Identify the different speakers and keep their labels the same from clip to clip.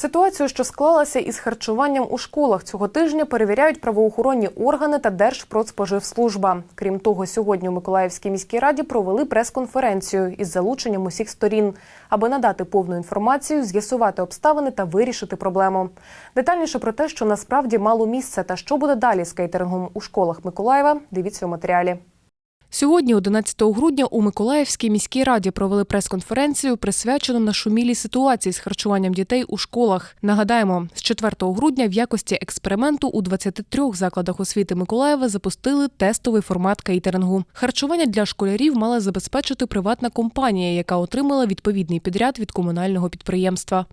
Speaker 1: Ситуацію, що склалася із харчуванням у школах цього тижня, перевіряють правоохоронні органи та Держпродспоживслужба. Крім того, сьогодні у Миколаївській міській раді провели прес-конференцію із залученням усіх сторін, аби надати повну інформацію, з'ясувати обставини та вирішити проблему. Детальніше про те, що насправді мало місце та що буде далі з кейтерингом у школах Миколаєва, дивіться у матеріалі. Сьогодні, 11 грудня, у Миколаївській міській раді провели прес-конференцію, присвячену нашумілій ситуації з харчуванням дітей у школах. Нагадаємо, з 4 грудня в якості експерименту у 23 закладах освіти Миколаєва запустили тестовий формат кейтерингу. Харчування для школярів мала забезпечити приватна компанія, яка отримала відповідний підряд від комунального підприємства.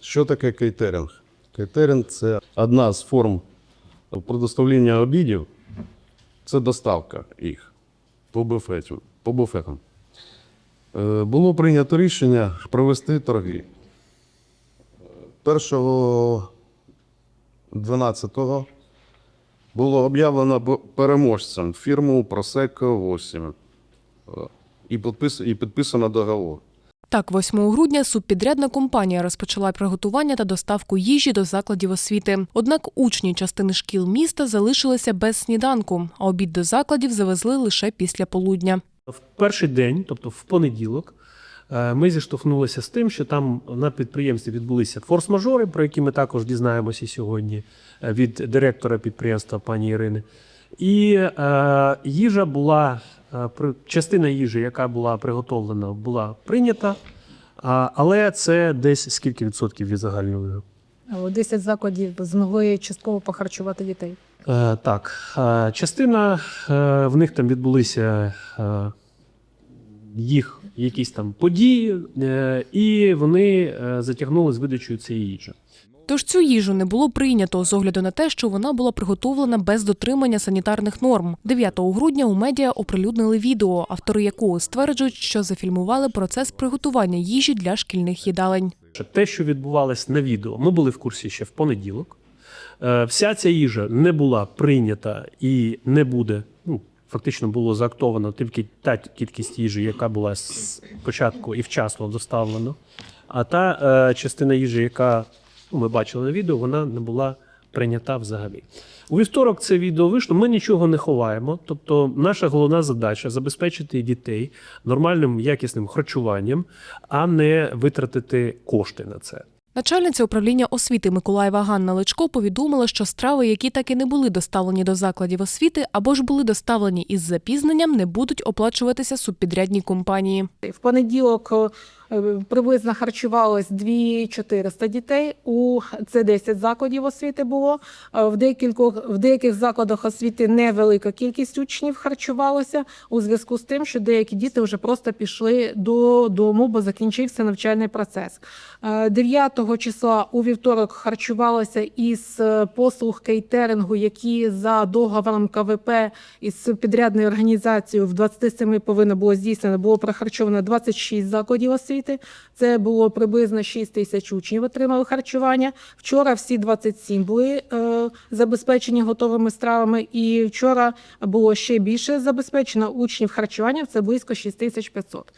Speaker 2: Що таке кейтеринг? Кейтеринг це одна з форм предоставлення обідів, це доставка їх по буфету, по буфетам. Е, Було прийнято рішення провести торги. 1.12 було об'явлено переможцем фірму 8 Е, і, підпис, і підписано договор.
Speaker 1: Так, 8 грудня субпідрядна компанія розпочала приготування та доставку їжі до закладів освіти. Однак учні частини шкіл міста залишилися без сніданку, а обід до закладів завезли лише після полудня.
Speaker 3: В перший день, тобто в понеділок, е, ми зіштовхнулися з тим, що там на підприємстві відбулися форс-мажори, про які ми також дізнаємося сьогодні е, від директора підприємства пані Ірини. І е, їжа була частина їжі, яка була приготовлена, була прийнята. Але це десь скільки відсотків від загального?
Speaker 4: О, 10 закладів змогли частково похарчувати дітей.
Speaker 3: Е, так, е, частина е, в них там відбулися е, їх якісь там події, е, і вони е, затягнули з видачею цієї їжі.
Speaker 1: Тож цю їжу не було прийнято з огляду на те, що вона була приготовлена без дотримання санітарних норм. 9 грудня у медіа оприлюднили відео, автори якого стверджують, що зафільмували процес приготування їжі для шкільних їдалень.
Speaker 3: Те, що відбувалось на відео, ми були в курсі ще в понеділок. Е, Вся ця їжа не була прийнята і не буде. Ну, фактично було заактовано тільки та кількість їжі, яка була з початку і вчасно доставлена. А та е, частина їжі, яка ми бачили на відео, вона не була прийнята взагалі. У вівторок це відео вийшло. Ми нічого не ховаємо. Тобто, наша головна задача забезпечити дітей нормальним якісним харчуванням, а не витратити кошти на це.
Speaker 1: Начальниця управління освіти Миколаєва Ганна Личко повідомила, що страви, які так і не були доставлені до закладів освіти або ж були доставлені із запізненням, не будуть оплачуватися субпідрядній компанії.
Speaker 4: В понеділок приблизно харчувалось 2400 дітей. У це 10 закладів освіти було. Е, В деяких, в деяких закладах освіти невелика кількість учнів харчувалося у зв'язку з тим, що деякі діти вже просто пішли додому, бо закінчився навчальний процес. Е, 9 числа у вівторок харчувалося із е, послуг кейтерингу, які за договором КВП із підрядною організацією в 27 повинно було здійснено, було прохарчовано 26 закладів освіти. Це було приблизно 6 тисяч учнів отримали харчування. Вчора всі 27 були е, забезпечені готовими стравами, і вчора було ще більше забезпечено учнів харчуванням. Це близько 6500.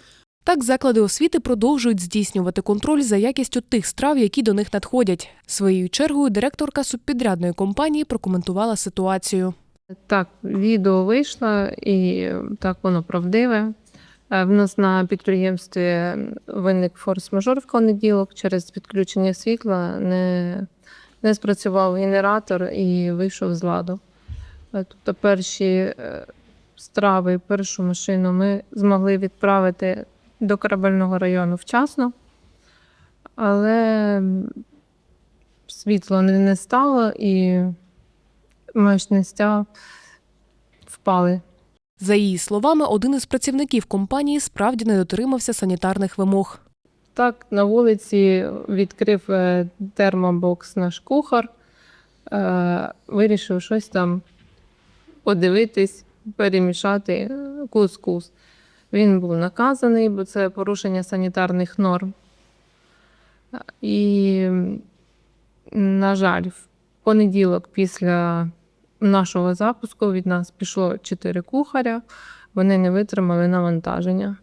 Speaker 1: Так, заклади освіти продовжують здійснювати контроль за якістю тих страв, які до них надходять. Своєю чергою директорка субпідрядної компанії прокоментувала ситуацію.
Speaker 5: Так, відео вийшло і так воно правдиве. Е, В нас на підприємстві виник форс-мажор в понеділок через підключення світла. Не, не спрацював генератор і вийшов з ладу. Е, Тобто перші е, страви, першу машину ми змогли відправити до корабельного району вчасно, але м, світла не, стало і мощностя впали.
Speaker 1: За її словами, один із працівників компанії справді не дотримався санітарних вимог.
Speaker 5: Так, на вулиці відкрив е, термобокс наш кухар, е, вирішив щось там подивитись, перемішати е, кускус. Він був наказаний, бо це порушення санітарних норм. І, на жаль, в понеділок після нашого запуску від нас пішло чотири кухаря. Вони не витримали навантаження.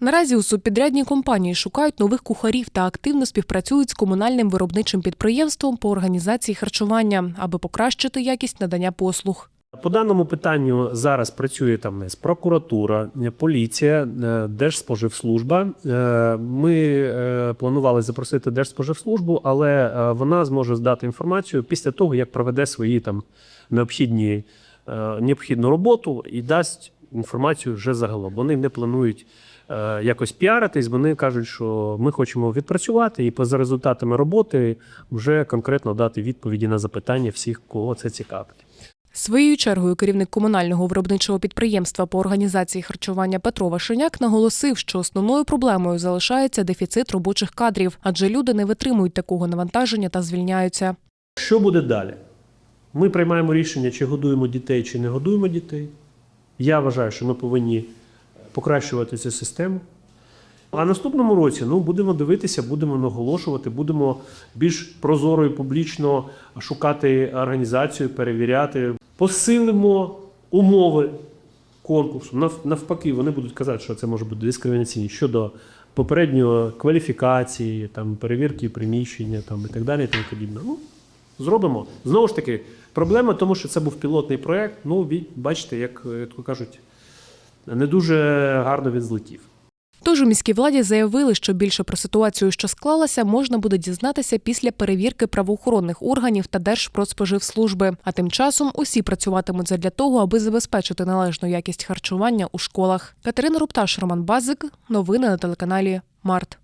Speaker 1: Наразі у субпідрядній компанії шукають нових кухарів та активно співпрацюють з комунальним виробничим підприємством по організації харчування, аби покращити якість надання послуг.
Speaker 3: По даному питанню зараз працює там не прокуратура, поліція, е, Держспоживслужба. Е, Ми е, планували запросити Держспоживслужбу, але вона зможе здати інформацію після того, як проведе свої там необхідні необхідну роботу і дасть інформацію вже загалом. Вони не планують якось піаритись. Вони кажуть, що ми хочемо відпрацювати і поза результатами роботи вже конкретно дати відповіді на запитання всіх, кого це цікавить.
Speaker 1: Своєю чергою керівник комунального виробничого підприємства по організації харчування Петро Вашеняк наголосив, що основною проблемою залишається дефіцит робочих кадрів, адже люди не витримують такого навантаження та звільняються.
Speaker 3: Що буде далі? Ми приймаємо рішення, чи годуємо дітей, чи не годуємо дітей. Я вважаю, що ми повинні покращувати цю систему. А наступному році ну, будемо дивитися, будемо наголошувати, будемо більш прозоро і публічно шукати організацію, перевіряти, посилимо умови конкурсу. Навпаки, вони будуть казати, що це може бути дискримінаційні щодо попередньої кваліфікації, там, перевірки приміщення там, і так далі. Тому подібне. Ну, зробимо. Знову ж таки, проблема тому, що це був пілотний проєкт. Ну, бачите, як е, то кажуть, не дуже гарно він злетів.
Speaker 1: Тож у міській владі заявили, що більше про ситуацію, що склалася, можна буде дізнатися після перевірки правоохоронних органів та Держпродспоживслужби. А тим часом усі працюватимуть задля того, аби забезпечити належну якість харчування у школах. Катерина Рупташ, Роман Базик. Новини на телеканалі Март.